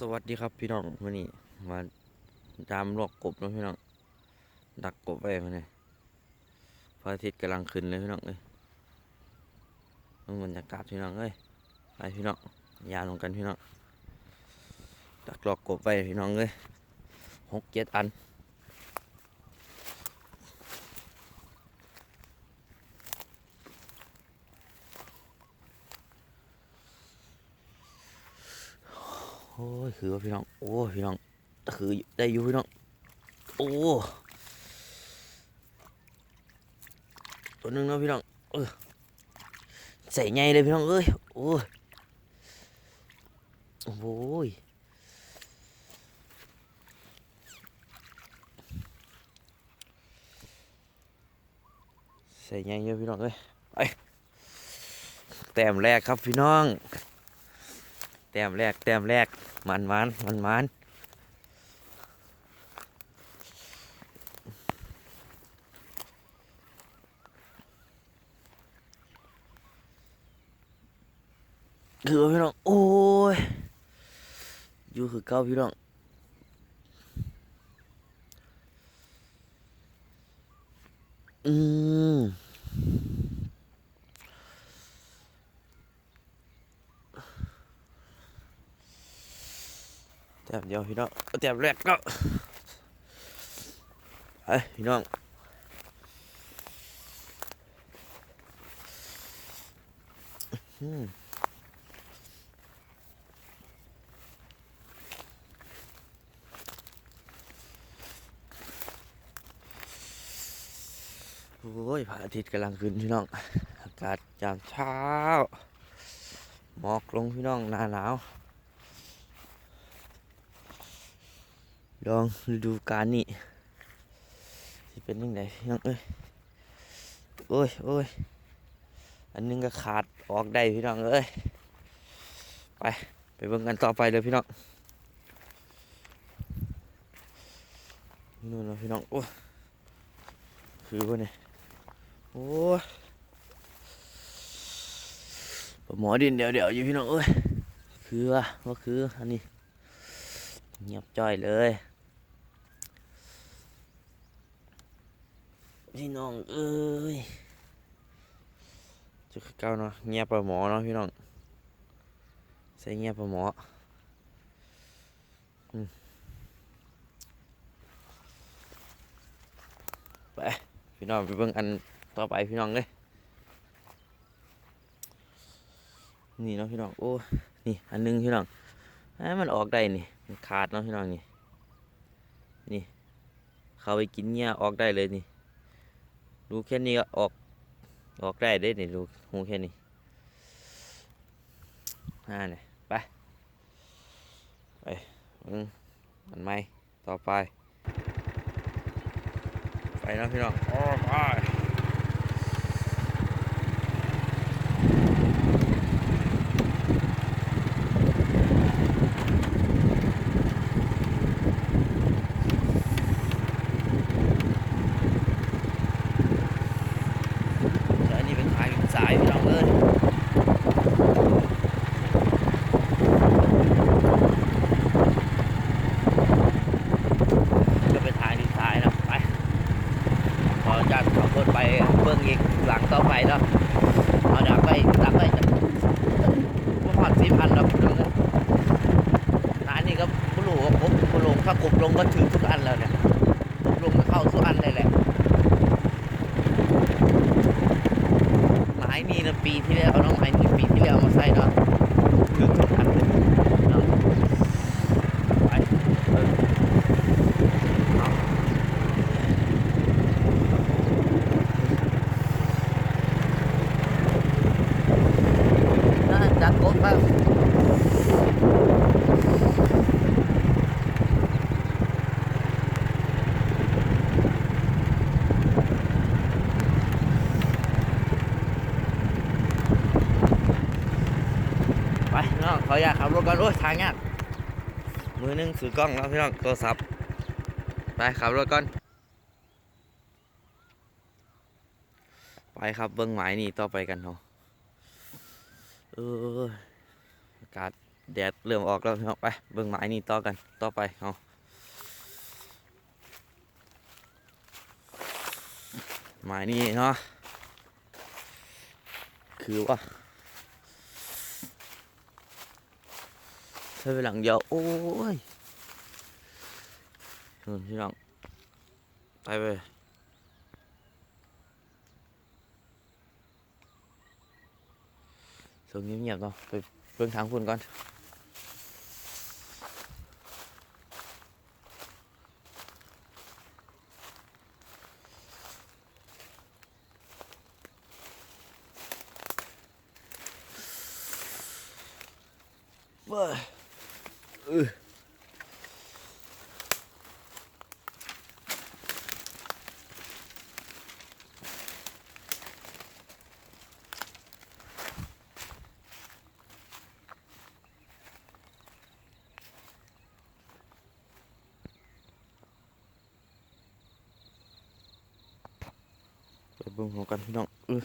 สวัสดีครับพี่น้องวันนี้มาตามลวกกบนะพี่น้องดักกบไว้มาเนี่ยพระอาทิตย์กำลังขึ้นเลยพี่น้องเอ้ยมันบรรยากาศพี่น้องเอ้ยไปพี่น้องยาลงกันพี่น้องดักลอกกบไว้พี่น้องเอ้ยหกเจ็ดอัน ยคือว่าพี่น้อง โอ้พี่น้อง คือได้อยู่พี่น้อง โอ้ตัวหนึงนะพี่น้อง เออใส่ไงเลยพี่น้องเอ้ย โอ้ยโอ้ยใส่ไงเยอะพี่น้องเอ้ยไปแต้มแรกครับพี่น้อง ต้มแรกแต้มแรกมันมันมันมันคือพี่น้องโอ้ยอยู่คือเก้าพี่น้อง อืม แต้มเดียวพี่น้องเอาแต้มแรกก็ไปพี่น้องอืมโอ้ยพระอาทิตย์กำลังขึ้นพี่น้อง อากาศยามเช้า หมอกลงพี่น้องหน้าหนาว ลองดูกาลนี้สิเป็นยังไงพี่น้องเอ้ยโอ้ยโอ้ยอันนึงก็ขาดออกได้พี่น้องเอ้ยไปไปเบิ่งกันต่อไปเลยพี่น้องนู่นนะพี่น้องโอ้คือว่าเนี่ยโอ้ยหมอดินเดี๋ยวเดี๋ยวอยู่พี่น้องเอ้ยคือว่าว่าคืออันนี้เงียบจ้อยเลย พี่น้องเอ้ยจุดเก้าเนาะเงียบปลาหมอเนาะพี่น้องใส่เงียบปลาหมอไปพี่น้องไปเบิ่งอันต่อไปพี่น้องเลยนี่เนาะพี่น้องโอ้นี่อันหนึงพี่น้องให้มันออกได้นี่มันขาดเนาะพี่น้องนี่นี่เข้าไปกินเงี้ยออกได้เลยนี่ ดูแค่นี้ก็ออก ออกได้ได้นี่ดูหูแค่นี้อ่าเนี่ยไป ไปอืมมันไม่ต่อไป ไปนะพี่น้องโอ้ไปเดี๋ยวอันนี้เป็นทางสายพี่น้องเอ้ยก็เป็นทางที่สายนะไป ขออนุญาตขับรถไป เบื้งอีกหลังต่อไปเนาะเอาดักไปดักไปจะว่าผ่อนสิบอันแล้วพี่น้องเอ้ยร้านนี้ก็ผู้หลูก็ปุ๊บผู้ลงถ้ากบลงก็ถึงทุกอันแล้วเนี่ยกบลงก็เข้าทุกอันเลยแหละไม้นี่นะปีที่แล้วเอาน้องไม้นี่ปีที่แล้วมาใส่เนาะถึงทุกอันเลยเนาะไปเออเอา น่าจะกดบ้างไป น้องขาอยากขับรถกันโอ้ยทางยากมือหนึงถือกล้องแล้วพี่น้องโทรศัพท์ไปขับรถก่อนไปครับเบิ้องหมายนี่ต่อไปกันเนาะเอออากาศแดดเริ่มออกแล้วพี่น้องไปเบิ่งไม้นี่ต่อกันต่อไปเอาไม้นี่เนาะคือว่า ใช้เวลาเดียวโอ้ยนู่นพี่น้องไปไปส่งเงียบๆเนาะไปเบิ่งทางคุณก่อนเว้ยเออไปเบิ่งขอ งกันพี่น้องเออ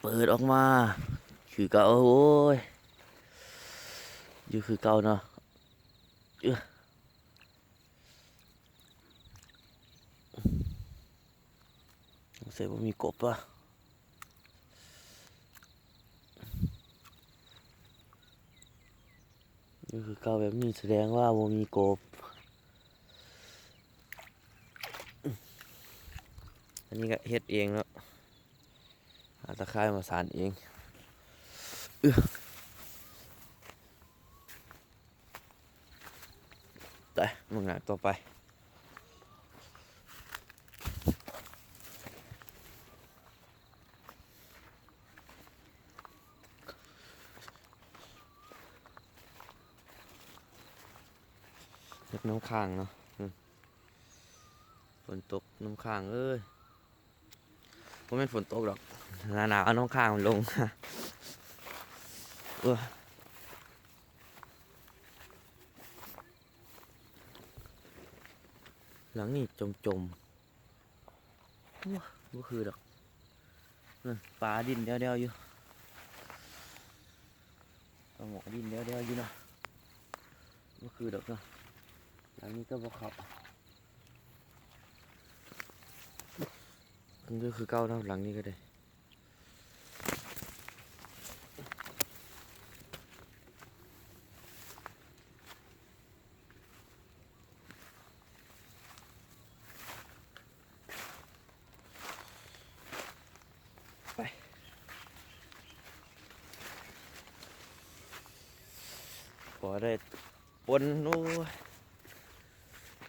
เปิดออก มา คือเก่าโอ้ยอยู่คือเก่าเนาะเออเสียว่ามีกบปะอยู่คือเก่าแบบนี้แสดงว่าบ่มีกบ อันนี้ก็เฮ็ดเองแล้วาตะไคร้มาสานเองเออแต่มึงหนักต่อไปเฮ็ดน้ำค้างเนาะฝนตกน้ำค้างเอ้ยผมเป็นฝนตกหรอก หนาหนาวเอาน้ำค้างมันลงเออหลังนี่จมจมๆว้าบ่คือดอกนั่นปลาดินเดียวเดียวๆอยู่ปลาหมอดินเดียวเดียวๆอยู่เนาะบ่คือดอกเนาะหลังนี้ก็บอกเขาอันนี้คือเก้าเท่าหลังนี้ก็ได้ ได้ปนโอ้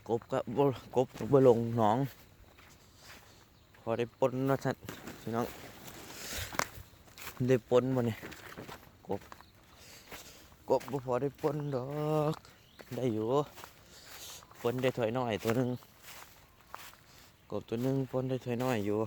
กบก็บกบกบลงหนอง พอได้ปนว่าท่านพี่น้องได้ปนบ่เนี่ยกบกบพอได้ปนดอกได้อยู่ปนได้ถอยน้อยตัวหนึงกบตัวหนึงปนได้ถอยน้อยอยู่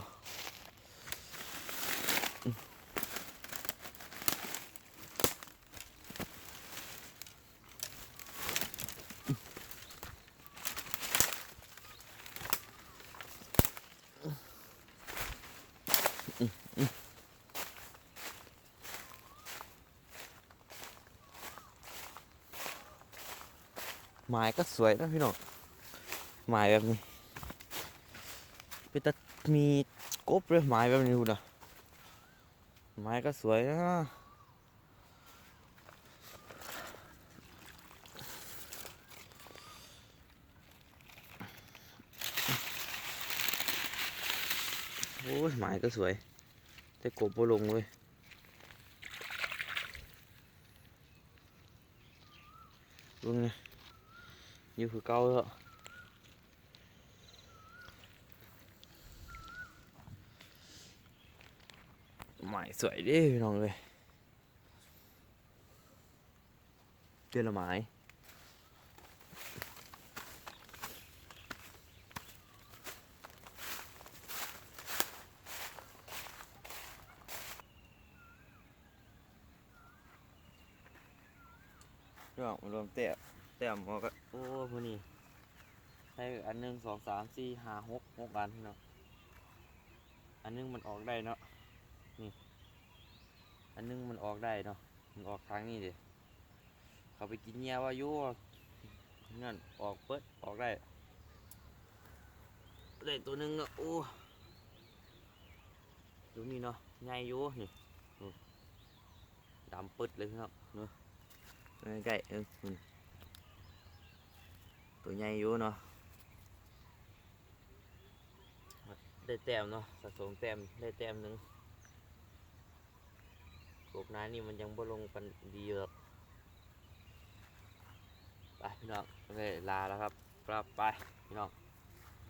หมายก็สวยนะพี่น้องหมายแบบนี้เป็นตามีกบเลยหมายแบบนี้ดูนะหมายก็สวยนะโอ้ยหมายก็สวย แต่กบบ่ลงเว้ยดูไงเก่าแล้วหมายสวยเดิพี่ย เดือนละหมายเรื่องร วมเตะเตะหมอก็โอ้พวกนี้ใช้อันหนึ่งสองสามสี่ห้าหกหกอันพี่น้องอันหนึงมันออกได้เนาะนี่ อันนึงมันออกได้เนาะมันออกทางนี้ดิเขาไปกินเงียว่าอยู่นั่นออกเปิดออกได้ได้ตัวหนึงอะโอ้ดูนี่เนาะใหญ่อยู่นี่ดูดำปึ๊ดเลยครับเนาะใกล้ๆเออมัน ตัวใหญ่อยู่เนาะได้แต้มเนาะสะสมแต้มได้แต้มหนึ่งกบน้านี่มันยังบ่ลงปันดีหรอกไปพี่น้องโอเคลาแล้วครับครับไปพี่น้อง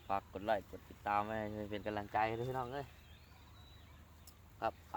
ฝากกดไลค์กดติดตามไว้เป็นกำลังใจด้วยพี่น้องเอ้ยครับไป